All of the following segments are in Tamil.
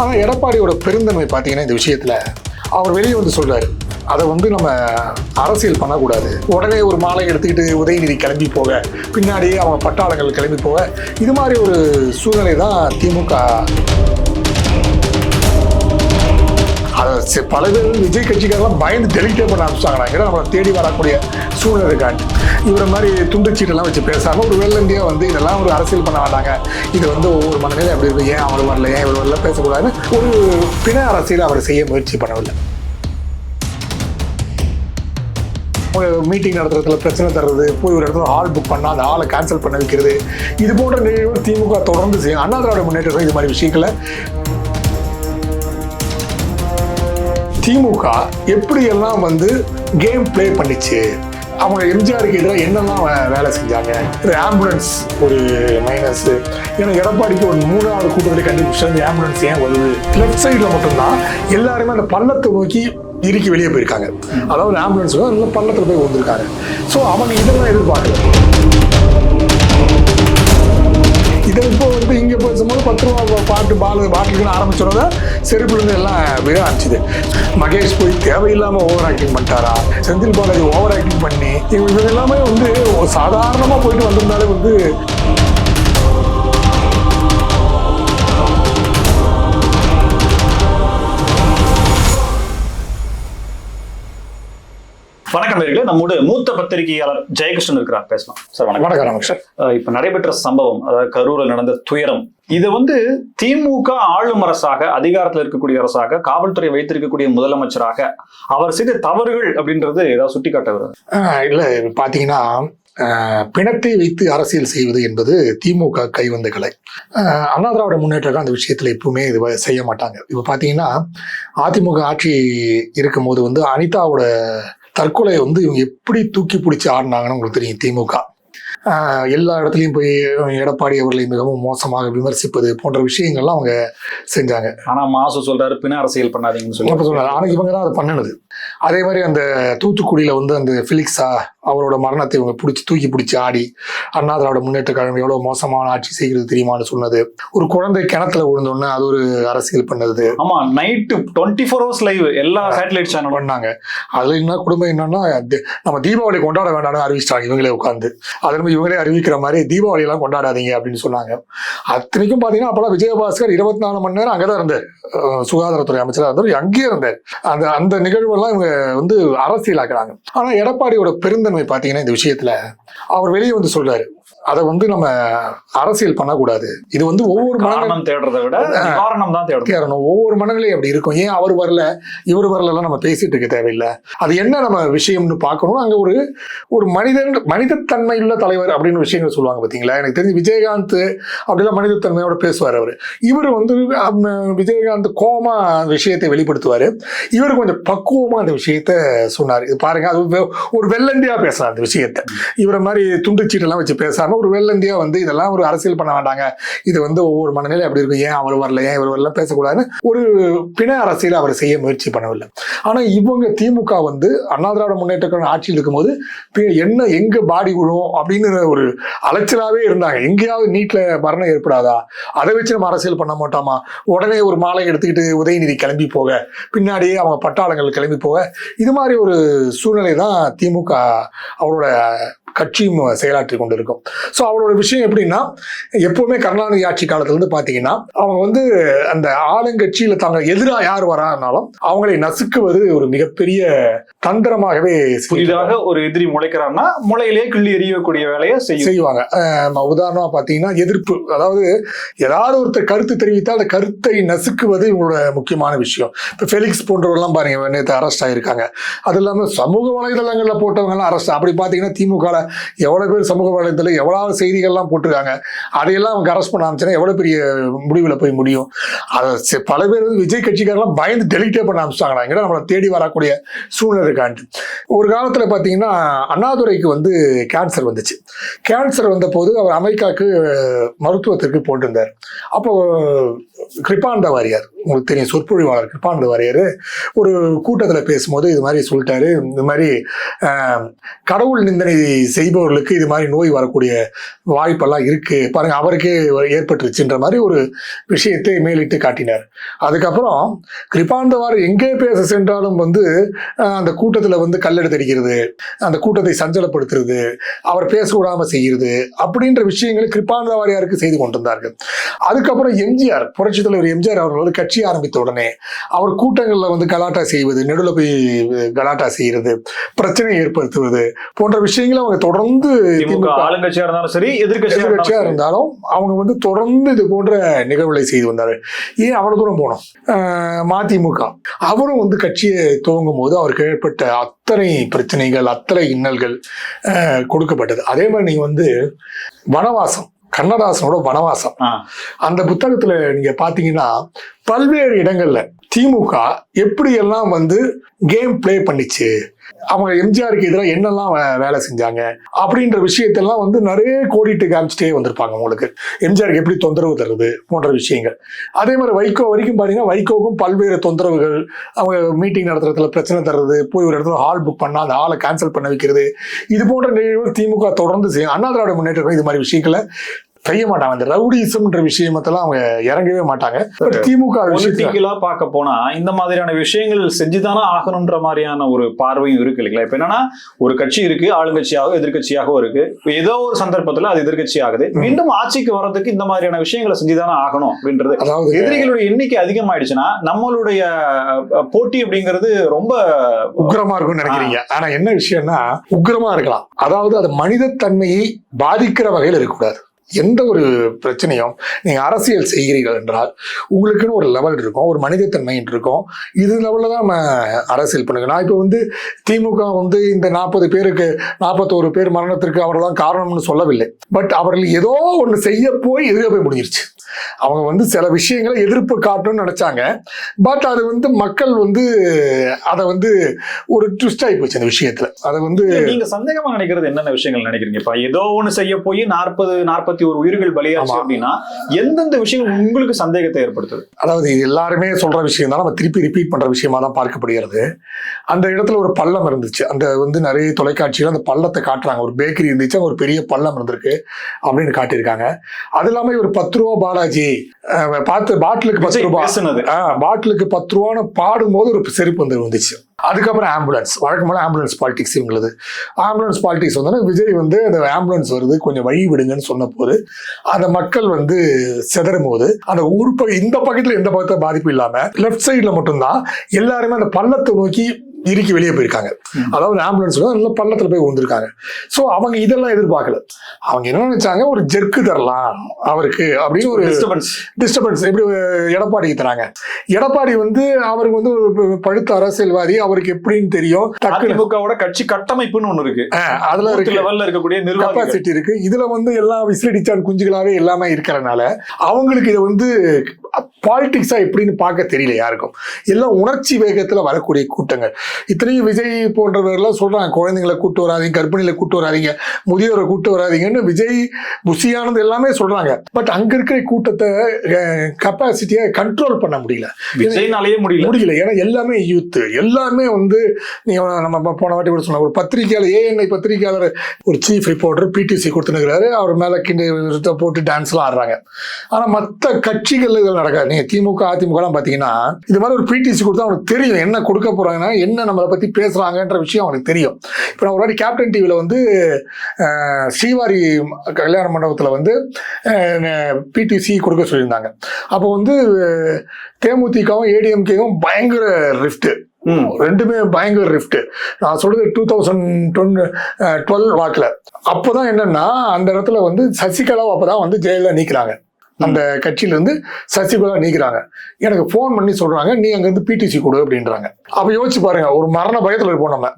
ஆனால் எடப்பாடியோட பெருந்தன்மை பார்த்தீங்கன்னா இந்த விஷயத்தில் அவர் வெளியே வந்து சொல்கிறார் அதை வந்து நம்ம அரசியல் பண்ணக்கூடாது. உடனே ஒரு மாலை எடுத்துக்கிட்டு உதயநிதி கிளம்பி போக பின்னாடியே அவங்க பட்டாளங்கள் கிளம்பி போக இது மாதிரி ஒரு சூழ்நிலை தான் திமுக. அதை பல பேர் விஜய் கட்சிக்காரெல்லாம் பயந்து டெலிட்டே பண்ண ஆரம்பிச்சாங்கன்னா நம்மளை தேடி வரக்கூடிய சூழ்நிலை காட்டு இவரை மாதிரி துண்டு சீட்டெல்லாம் வச்சு பேசாம ஒரு வெள்ளந்தியாக வந்து இதெல்லாம் ஒரு அரசியல் பண்ண வேண்டாங்க. இது வந்து ஒவ்வொரு மனநிலையும் அப்படி இருக்கு? ஏன் அவர் வரல? ஏன் இவர் வரல? பேசக்கூடாதுன்னு ஒரு பிண அரசியல் அவர் செய்ய முயற்சி பண்ணவில்லை. மீட்டிங் நடத்துறதுல பிரச்சனை தர்றது போய் ஒரு இடத்துல ஹால் புக் பண்ணா அந்த ஹாலை கேன்சல் பண்ண வைக்கிறது இது போன்ற நிகழ்வு திமுக தொடர்ந்து செய்யும். அண்ணா திராவிட முன்னேற்றம் இது மாதிரி விஷயங்களை திமுக எப்படியெல்லாம் வந்து கேம் ப்ளே பண்ணிச்சு? அவங்க எம்ஜிஆருக்கு எதிராக என்னெல்லாம் வேலை செஞ்சாங்க? ஒரு ஆம்புலன்ஸ் ஒரு மைனஸ் ஏன்னா எடப்பாடிக்கு ஒரு மூணாவது கூட்டத்தில் கண்டுபிடிச்சா இந்த ஆம்புலன்ஸ் ஏன் வருது? லெஃப்ட் சைடில் மட்டும்தான் எல்லாருமே அந்த பள்ளத்தை நோக்கி இறுக்கி வெளியே போயிருக்காங்க. அதாவது ஆம்புலன்ஸ் பள்ளத்தில் போய் வந்திருக்காங்க ஸோ அவங்க இதெல்லாம் எதிர்பார்க்கல. இப்போ வந்து இங்கே பேசும்போது பத்து ரூபா பாட்டு பால் பாட்டிலுக்குன்னு ஆரம்பிச்சோட செருப்புலேருந்து எல்லாம் விழ ஆரம்பிச்சுது. மகேஷ் போய் தேவையில்லாமல் ஓவர் ஆக்டிங் பண்ணிட்டாரா? செந்தில் பாலாஜி ஓவர் ஆக்டிங் பண்ணி இவங்க இவங்க எல்லாமே வந்து சாதாரணமாக போயிட்டு வந்திருந்தாலே வந்து வணக்கம் நேர்களே. நம்மோடு மூத்த பத்திரிகையாளர் ஜெயகிருஷ்ணன் இருக்கிறார். பேசலாம். சார் வணக்கம். வணக்கம் ராமகிருஷ்ணன் இப்ப நடைபெற்ற சம்பவம் அதாவது கரூரில் நடந்த துயரம் இது வந்து திமுக ஆளும் அரசாக அதிகாரத்தில் இருக்கக்கூடிய அரசாக காவல்துறை வைத்திருக்கக்கூடிய முதலமைச்சராக அவர் செய்த தவறுகள் அப்படின்றது ஏதாவது சுட்டி காட்ட வருது ஆஹ் இல்ல பாத்தீங்கன்னா பிணத்தை வைத்து அரசியல் செய்வது என்பது திமுக கைவந்த கலை. அண்ணா திராவிட முன்னேற்றம் அந்த விஷயத்துல எப்பவுமே இது செய்ய மாட்டாங்க. இப்ப பாத்தீங்கன்னா அதிமுக ஆட்சி இருக்கும்போது வந்து அனிதாவோட தற்கொலையை வந்து இவங்க எப்படி தூக்கி பிடிச்சி ஆடினாங்கன்னு உங்களுக்கு தெரியும் திமுக. எல்லா இடத்துலையும் போய் எடப்பாடி அவர்களை மிகவும் மோசமாக விமர்சிப்பது போன்ற விஷயங்கள்லாம் அவங்க செஞ்சாங்க. ஆனா மாசு சொல்றாரு பிண அரசியல் பண்ணாதீங்கன்னு சொல்லி. இப்ப சொல்றாரு ஆனா இவங்க தான் அதை பண்ணுனது. அதே மாதிரி அந்த தூத்துக்குடியில வந்து அந்த பிலிக்ஸா அவரோட மரணத்தை இவங்க பிடிச்சி தூக்கி பிடிச்சி ஆடி அண்ணா திராவிட முன்னேற்ற கழகம் எவ்வளவு மோசமான ஆட்சி செய்கிறது தெரியுமான்னு சொன்னது. ஒரு குழந்தை கிணத்துல விழுந்தோடனே அது ஒரு அரசியல் பண்ணது. ஆமா night twenty four hours live எல்லா சேட்டலைட் சேனலும் பண்ணாங்க. அதுல என்ன குடும்பம் என்னன்னா நம்ம தீபாவளி கொண்டாட வேண்டாம்னு அறிவிச்சிட்டாங்க இவங்களே உட்காந்து அது நம்ம இவங்களே அறிவிக்கிற மாதிரி தீபாவளி எல்லாம் கொண்டாடாதீங்க அப்படின்னு சொன்னாங்க. அத்தனைக்கும் பாத்தீங்கன்னா அப்பெல்லாம் விஜயபாஸ்கர் இருபத்தி நாலு மணி நேரம் அங்கதான் இருந்தார் சுகாதாரத்துறை அமைச்சராக இருந்தார் அங்கேயே இருந்தார் அந்த அந்த தான் இவங்க வந்து அரசியலாக்குறாங்க. ஆனால் எடப்பாடியோட பெருந்தன்மை பார்த்தீங்கன்னா இந்த விஷயத்தில் அவர் வெளியே வந்து சொல்றாரு அதை வந்து நம்ம அரசியல் பண்ணக்கூடாது. இது வந்து ஒவ்வொரு மனநிலை காரணம் தேடுறதை விட காரணம் தான் தேடணும். ஒவ்வொரு மனநிலையும் அப்படி இருக்கும். ஏன் அவர் வரல? இவர் வரலாம் நம்ம பேசிட்டு இருக்க தேவையில்லை. அது என்ன நம்ம விஷயம்னு பார்க்கணும் அங்க ஒரு ஒரு மனிதன் மனிதத்தன்மை உள்ள தலைவர் அப்படின்னு விஷயங்கள் சொல்லுவாங்க பாத்தீங்களா? எனக்கு தெரிஞ்சு விஜயகாந்த் அப்படிலாம் மனிதத்தன்மையோட பேசுவார் அவர். இவர் வந்து விஜயகாந்த் கோமா விஷயத்தை வெளிப்படுத்துவாரு. இவர் கொஞ்சம் பக்குவமா அந்த விஷயத்த சொன்னார். இது பாருங்க அது ஒரு வெள்ளந்தியா பேசலாம் அந்த விஷயத்த. இவரை மாதிரி துண்டுச்சீட்டெல்லாம் வச்சு பேசாம ஒரு வெள்ளந்தியா வந்து இதெல்லாம் ஒரு அரசியல் பண்ண வேண்டாங்க. இது வந்து ஒவ்வொரு மனநிலை அப்படி இருக்கும்? ஏன் அவர் வரல? ஏன் இவர் வரல பேசக்கூடாதுன்னு ஒரு பிண அரசியல் அவர் செய்ய முயற்சி பண்ணவில்லை. ஆனால் இவங்க திமுக வந்து அண்ணா திராவிட முன்னேற்ற கழகம் ஆட்சியில் இருக்கும்போது என்ன எங்க பாடி விழும் அப்படின்னு ஒரு அலைச்சலாவே இருந்தாங்க. எங்கேயாவது நீட்டில் மரணம் ஏற்படாதா? அதை வச்சு நம்ம அரசியல் பண்ண மாட்டோமா? உடனே ஒரு மாலை எடுத்துக்கிட்டு உதயநிதி கிளம்பி போக பின்னாடியே அவங்க பட்டாளங்கள் கிளம்பி போக இது மாதிரி ஒரு சூழ்நிலை தான் திமுக அவரோட கட்சியும் செயலாற்றி கொண்டு இருக்கும் ஸோ அவரோட விஷயம் எப்படின்னா எப்பவுமே கருணாநிதி ஆட்சி காலத்துல இருந்து பாத்தீங்கன்னா அவங்க வந்து அந்த ஆளுங்கட்சியில தாங்க எதிராக யார் வரானாலும் அவங்களை நசுக்குவது ஒரு மிகப்பெரிய தந்திரமாகவே. புதிதாக ஒரு எதிரி முளைக்கிறான்னா முளையிலே கிள்ளி எறியக்கூடிய வேலையை செய்வாங்க. அஹ் உதாரணமா பாத்தீங்கன்னா எதிர்ப்பு. அதாவது ஏதாவது ஒருத்தர் கருத்து தெரிவித்தால் அந்த கருத்தை நசுக்குவது இவங்களோட முக்கியமான விஷயம். இப்போ ஃபெலிக்ஸ் போன்றவர்கள்லாம் பாருங்க நேற்று அரெஸ்ட் ஆயிருக்காங்க. அது இல்லாம சமூக வலைதளங்கள்ல போட்டவங்க எல்லாம் அரெஸ்ட் அப்படி பாத்தீங்கன்னா திமுக எவ்வளவு பேர் சமூக வலைதளத்தில் எவ்வளவு செய்திகள்லாம் போட்டிருக்காங்க? அதையெல்லாம் அவங்க அரெஸ்ட் பண்ண ஆரம்பிச்சுன்னா பெரிய முடிவில் போய் முடியும்? அதை பல பேர் வந்து விஜய் கட்சிக்காரெல்லாம் பயந்து டெலிட்டே பண்ண ஆரம்பிச்சிட்டாங்களா நம்மளை தேடி வரக்கூடிய சூழ்நிலை இருக்கான்ட்டு. ஒரு காலத்தில் பார்த்தீங்கன்னா அண்ணாதுரைக்கு வந்து கேன்சர் வந்துச்சு. கேன்சர் வந்த போது அவர் அமெரிக்காவுக்கு மருத்துவத்திற்கு போட்டிருந்தார். அப்போ கிருபாண்ட வாரியார் உங்களுக்கு தெரியும் சொற்பொழிவாளர் கிருபானந்த வாரியார் ஒரு கூட்டத்தில் பேசும்போது இது மாதிரி சொல்லிட்டாரு. இந்த மாதிரி கடவுள் நிந்தனை செய்பவர்களுக்கு இது மாதிரி நோய் வரக்கூடிய வாய்ப்பெல்லாம் இருக்குது பாருங்க அவருக்கே ஏற்பட்டுருச்சுன்ற மாதிரி ஒரு விஷயத்தை மேலிட்டு காட்டினார். அதுக்கப்புறம் கிருபானந்தவார் எங்கே பேச சென்றாலும் வந்து அந்த கூட்டத்தில் வந்து கல்லெடுத்தடிக்கிறது அந்த கூட்டத்தை சஞ்சலப்படுத்துறது அவர் பேச செய்கிறது அப்படின்ற விஷயங்களை கிருபானந்த வாரியாருக்கு செய்து கொண்டிருந்தார்கள். அதுக்கப்புறம் எம்ஜிஆர் புரட்சி தலைவர் எம்ஜிஆர் அவர்கள் கட்சி ஆரம்பித்த உடனே அவர் கூட்டங்களில் வந்து கலாட்டா செய்வது நடுவில் போய் கலாட்டா செய்யறது பிரச்சனை ஏற்படுத்துவது போன்ற விஷயங்களை அவங்க தொடர்ந்து ஆளுங்கட்சியா இருந்தாலும் சரி எதிர்கட்சியா இருந்தாலும் அவங்க வந்து தொடர்ந்து இது போன்ற நிகழ்வுகளை செய்து வந்தாரு. ஏன் அவ்வளவு தூரம் போனோம்? மதிமுக. அவரும் வந்து கட்சியை துவங்கும் போது அவருக்கு ஏற்பட்ட அத்தனை பிரச்சனைகள் அத்தனை இன்னல்கள் கொடுக்கப்பட்டது. அதே மாதிரி நீங்க வந்து வனவாசம். கண்ணதாசனோட வனவாசம். அந்த புத்தகத்துல நீங்க பாத்தீங்கன்னா பல்வேறு இடங்கள்ல திமுக எப்படி எல்லாம் வந்து கேம் ப்ளே பண்ணிச்சு அவங்க எம்ஜிஆருக்கு எதிராக என்னெல்லாம் வேலை செஞ்சாங்க அப்படின்ற விஷயத்தெல்லாம் வந்து நிறைய கோடிட்டு காமிச்சிட்டே வந்திருப்பாங்க உங்களுக்கு. எம்ஜிஆருக்கு எப்படி தொந்தரவு தருது போன்ற விஷயங்கள். அதே மாதிரி வைகோ வரைக்கும் பார்த்தீங்கன்னா வைகோவுக்கும் பல்வேறு தொந்தரவுகள் அவங்க மீட்டிங் நடத்துறதுல பிரச்சனை தர்றது போய் ஒரு இடத்துல ஹால் புக் பண்ணால் அந்த ஹாலை கேன்சல் பண்ண வைக்கிறது இது போன்ற நிகழ்வுகள் திமுக தொடர்ந்து செய்யும். அண்ணா திராவிட முன்னேற்றம் இது மாதிரி விஷயங்களை செய்ய மாட்டாங்க. அந்த ரவுடிசம்ன்ற விஷயமத்தெல்லாம் அவங்க இறங்கவே மாட்டாங்க. பட் திமுக பொலிட்டிக்கலா பார்க்க போனா இந்த மாதிரியான விஷயங்கள் செஞ்சுதானே ஆகணும்ன்ற மாதிரியான ஒரு பார்வையும் இருக்கு இல்லைங்களா? இப்ப என்னன்னா ஒரு கட்சி இருக்கு ஆளுங்கட்சியாகவும் எதிர்கட்சியாகவும் இருக்கு. ஏதோ ஒரு சந்தர்ப்பத்துல அது எதிர்கட்சி ஆகுது மீண்டும் ஆட்சிக்கு வர்றதுக்கு இந்த மாதிரியான விஷயங்களை செஞ்சுதானே ஆகணும் அப்படின்றது. அதாவது எதிரிகளுடைய எண்ணிக்கை அதிகமாயிடுச்சுன்னா நம்மளுடைய போட்டி அப்படிங்கிறது ரொம்ப உக்கிரமா இருக்கும்னு நினைக்கிறீங்க. ஆனா என்ன விஷயம்னா உக்கிரமா இருக்கலாம். அதாவது அது மனிதத்தன்மையை பாதிக்கிற வகையில் இருக்கக்கூடாது. எந்த ஒரு பிரச்சனையும் நீங்கள் அரசியல் செய்கிறீர்கள் என்றால் உங்களுக்குன்னு ஒரு லெவல் இருக்கும் ஒரு மனிதத்தன்மை இருக்கும். இது லெவலில் தான் நம்ம அரசியல் பண்ணுங்க. நான் இப்போ வந்து திமுக வந்து இந்த நாற்பது பேருக்கு நாற்பத்தோரு பேர் மரணத்திற்கு அவர் தான் காரணம்னு சொல்லவில்லை. பட் அவர்கள் ஏதோ ஒன்று செய்ய போய் எதிரே போய் முடிஞ்சிருச்சு. அவங்க வந்து சில விஷயங்களை எதிர்ப்பு காட்டணும்னு நினைச்சாங்க. பட் அது வந்து மக்கள் வந்து அதை வந்து ஒரு ட்விஸ்ட் ஆகி போச்சு அந்த விஷயத்துல. அதை வந்து நீங்க சந்தேகமா நினைக்கிறது என்னென்ன விஷயங்கள் நினைக்கிறீங்க? இப்ப ஏதோ ஒண்ணு செய்ய போய் நாற்பது நாற்பத்தி ஒரு உயிர்கள் பலியாச்சு. அப்படின்னா எந்தெந்த விஷயங்கள் உங்களுக்கு சந்தேகத்தை ஏற்படுத்துது? அதாவது இது எல்லாருமே சொல்ற விஷயம் தான் நம்ம திருப்பி ரிப்பீட் பண்ற விஷயமா தான் பார்க்கப்படுகிறது. அந்த இடத்துல ஒரு பள்ளம் இருந்துச்சு. அந்த வந்து நிறைய தொலைக்காட்சியில் அந்த பள்ளத்தை காட்டுறாங்க. ஒரு பேக்கரி இருந்துச்சு. அங்க ஒரு பெரிய பள்ளம் இருந்திருக்கு அப்படின்னு காட்டியிருக்காங்க. அது இல்லாம ஒரு பத்து ரூபா பாலாஜி பார்த்து பாட்டிலுக்கு பத்து ஆ, பாட்டிலுக்கு பத்து ரூபான்னு பாடும்போது ஒரு செருப்பு வந்து வந்துச்சு அதுக்கப்புறம் ஆம்புலன்ஸ் வழக்கமான ஆம்புலன்ஸ் பாலிடிக்ஸ் இவங்களது. ஆம்புலன்ஸ் பாலிடிக்ஸ் வந்தோன்னா விஜய் வந்து அந்த ஆம்புலன்ஸ் வருது கொஞ்சம் வழி விடுங்கன்னு சொன்ன போது அந்த மக்கள் வந்து சிதறும் போது அந்த ஊர் இந்த பக்கத்தில் எந்த பக்கத்தில் பாதிப்பு இல்லாமல் லெஃப்ட் சைடில் மட்டும்தான் எல்லாருமே அந்த பள்ளத்தை நோக்கி இறுக்கி வெளியே போயிருக்காங்க. அதாவது ஆம்புலன்ஸ் நல்ல பள்ளத்துல போய் விழுந்திருக்காங்க. ஸோ அவங்க இதெல்லாம் எதிர்பார்க்கல. அவங்க என்ன நினைச்சாங்க? ஒரு ஜெர்க்கு தரலாம் அவருக்கு அப்படின்னு ஒரு டிஸ்டர்பன்ஸ் டிஸ்டர்பன்ஸ் எப்படி எடப்பாடிக்கு தராங்க. எடப்பாடி வந்து அவருக்கு வந்து ஒரு பழுத்த அரசியல்வாதி. அவருக்கு எப்படின்னு தெரியும்? அதிமுகவோட கட்சி கட்டமைப்புன்னு ஒண்ணு இருக்கு. அதுல இருக்கு. லெவல்ல இருக்கக்கூடிய கெப்பாசிட்டி இருக்கு. இதுல வந்து எல்லாம் விசிலடிச்சான் குஞ்சுகளாவே எல்லாமே இருக்கிறனால அவங்களுக்கு இது வந்து பாலிடிக்ஸா எப்படின்னு பார்க்க தெரியல யாருக்கும். எல்லாம் உணர்ச்சி வேகத்துல வரக்கூடிய கூட்டங்கள். இத்தனையும் விஜய் போன்றவர்கள்லாம் சொல்றாங்க குழந்தைங்களை கூட்டு வராதீங்க கர்ப்பிணிகளை கூட்டு வராதீங்க முதியோரை கூட்டு வராதீங்கன்னு விஜய் புசியானது எல்லாமே சொல்றாங்க. பட் அங்க இருக்கிற கூட்டத்தை கெப்பாசிட்டியை கண்ட்ரோல் பண்ண முடியல. விஜய்னாலேயே முடியல. முடியல. ஏன்னா எல்லாமே யூத் எல்லாருமே வந்து நீங்க நம்ம போன வாட்டி கூட சொன்ன ஒரு பத்திரிகையாளர் ஏஎன்ஐ பத்திரிகையாளர் ஒரு சீஃப் ரிப்போர்ட்டர் பிடிசி கொடுத்துனுக்கிறாரு. அவர் மேல கிண்டு போட்டு டான்ஸ்லாம் ஆடுறாங்க. ஆனா மற்ற கட்சிகள் நடக்காது. நீங்க திமுக அதிமுகலாம் பாத்தீங்கன்னா இது மாதிரி ஒரு பிடிசி கொடுத்தா அவனுக்கு தெரியும். என்ன கொடுக்க போறாங்கன்னா என்ன நம்மளை பத்தி பேசுறாங்கன்ற விஷயம் அவனுக்கு தெரியும். இப்போ நான் ஒரு வாட்டி கேப்டன் டிவியில வந்து ஸ்ரீவாரி கல்யாண மண்டபத்துல வந்து பிடிசி கொடுக்க சொல்லியிருந்தாங்க. அப்போ வந்து தேமுதிகவும் ஏடிஎம்கேவும் பயங்கர ரிஃப்ட் ம். ரெண்டுமே பயங்கர ரிஃப்ட் நான் சொல்றது டூ தௌசண்ட் டுவெல் வாக்கில். அப்போதான் என்னன்னா அந்த இடத்துல வந்து சசிகலாவை அப்பதான் வந்து ஜெயலலிதா நீக்கிறாங்க அந்த கட்சியில இருந்து சசிகலா நீக்கிறாங்க. எனக்கு ஃபோன் பண்ணி சொல்றாங்க நீ அங்க இருந்து பிடிசி கொடு அப்படின்றாங்க. அப்ப யோசிச்சு பாருங்க ஒரு மரண பயத்துல இருப்போம் நம்ம.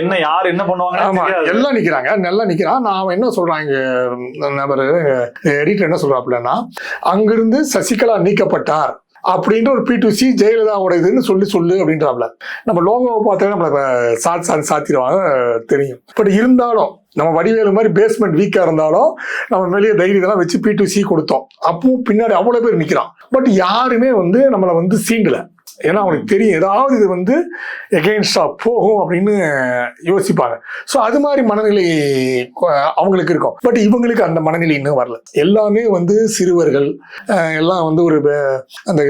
என்ன யார் என்ன பண்ணுவாங்க எல்லாம் நிக்கிறாங்க நல்லா நிக்கிறான். நான் அவன் என்ன சொல்றான் இங்க நபர் எடிட்டர் என்ன சொல்றாப்புலன்னா அங்கிருந்து சசிகலா நீக்கப்பட்டார் அப்படின்ற ஒரு பி டு சி ஜெயலலிதாவோட இதுன்னு சொல்லி சொல்லு அப்படின்றாப்ல நம்ம லோகோவை பார்த்தா நம்மள சாத் சாத் சாத்திடுவாங்க தெரியும். பட் இருந்தாலும் நம்ம வடிவேலு மாதிரி பேஸ்மெண்ட் வீக்காக இருந்தாலும் நம்ம வெளியே தைரியத்தெல்லாம் வச்சு பி டு சி கொடுத்தோம். அப்பவும் பின்னாடி அவ்வளோ பேர் நிற்கிறான் பட் யாருமே வந்து நம்மளை வந்து சீண்டலை. ஏன்னா அவனுக்கு தெரியும் ஏதாவது இது வந்து எகெயின்ஸ்டாக போகும் அப்படின்னு யோசிப்பாங்க. ஸோ அது மாதிரி மனநிலை அவங்களுக்கு இருக்கும். பட் இவங்களுக்கு அந்த மனநிலை இன்னும் வரல. எல்லாமே வந்து சிறுவர்கள் எல்லாம் வந்து ஒரு அந்த